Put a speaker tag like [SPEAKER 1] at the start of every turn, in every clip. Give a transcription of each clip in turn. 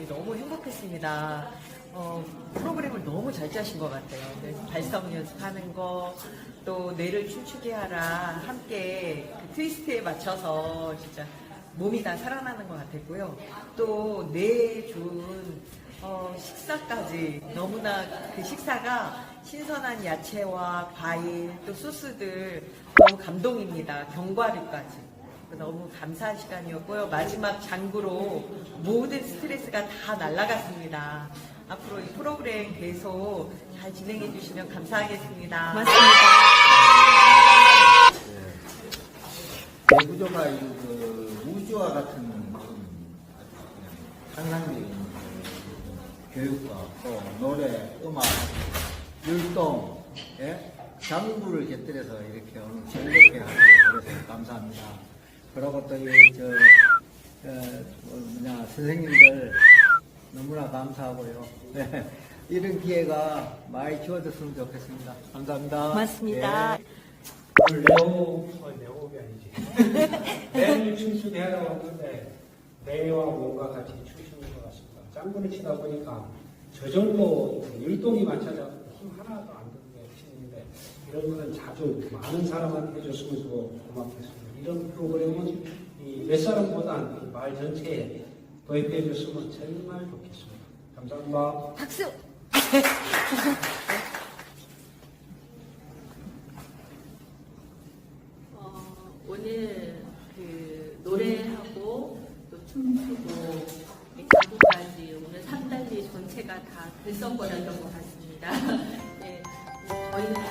[SPEAKER 1] 저희 너무 행복했습니다. 어, 프로그램을 너무 잘 짜신 것 같아요. 네, 발성 연습하는 거, 또 뇌를 춤추게 하라, 함께 그 트위스트에 맞춰서 진짜 몸이 다 살아나는 것 같았고요. 또 뇌에 좋은 어, 식사까지 너무나 그 식사가 신선한 야채와 과일 또 소스들 너무 감동입니다. 견과류까지. 너무 감사한 시간이었고요. 마지막 장구로 모든 스트레스가 다 날아갔습니다. 앞으로 이 프로그램 계속 잘 진행해 주시면 감사하겠습니다.
[SPEAKER 2] 내구조가 이그 우주와 같은 좀 상상력인 그 교육과 또 노래, 음악, 율동, 예? 장구를 곁들여서 이렇게 오늘 즐겁게 하고. 그리고 또이 저, 어, 뭐냐, 선생님들 너무나 감사하고요. 네, 이런 기회가 많이 주어졌으면 좋겠습니다. 감사합니다.
[SPEAKER 3] 고맙습니다.
[SPEAKER 2] 예.
[SPEAKER 4] 오늘 내용, 어, 내용이 아니지. 춤추게 하려고 했는데, 내와 몸과 같이 추시는 것 같습니다. 짱구를 치다 보니까 저절로 율동이 맞춰져 힘 하나도 안 드는 게 신인데, 이런 거는 자주 많은 사람한테 해줬으면 좋- 고맙겠습니다. 이런 프로그램은 이몇 사람보다 이말 전체에 도입해 줬으면 정말 좋겠습니다. 감사합니다.
[SPEAKER 3] 박수!
[SPEAKER 5] 어, 오늘 그 노래하고 또 춤추고 이 가구까지 오늘 3단지 전체가 다 들썩거렸던 것 같습니다.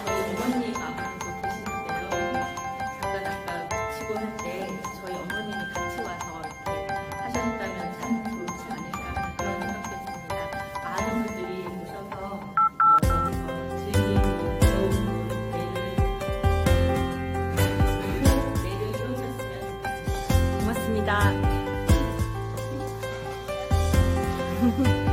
[SPEAKER 5] フフ。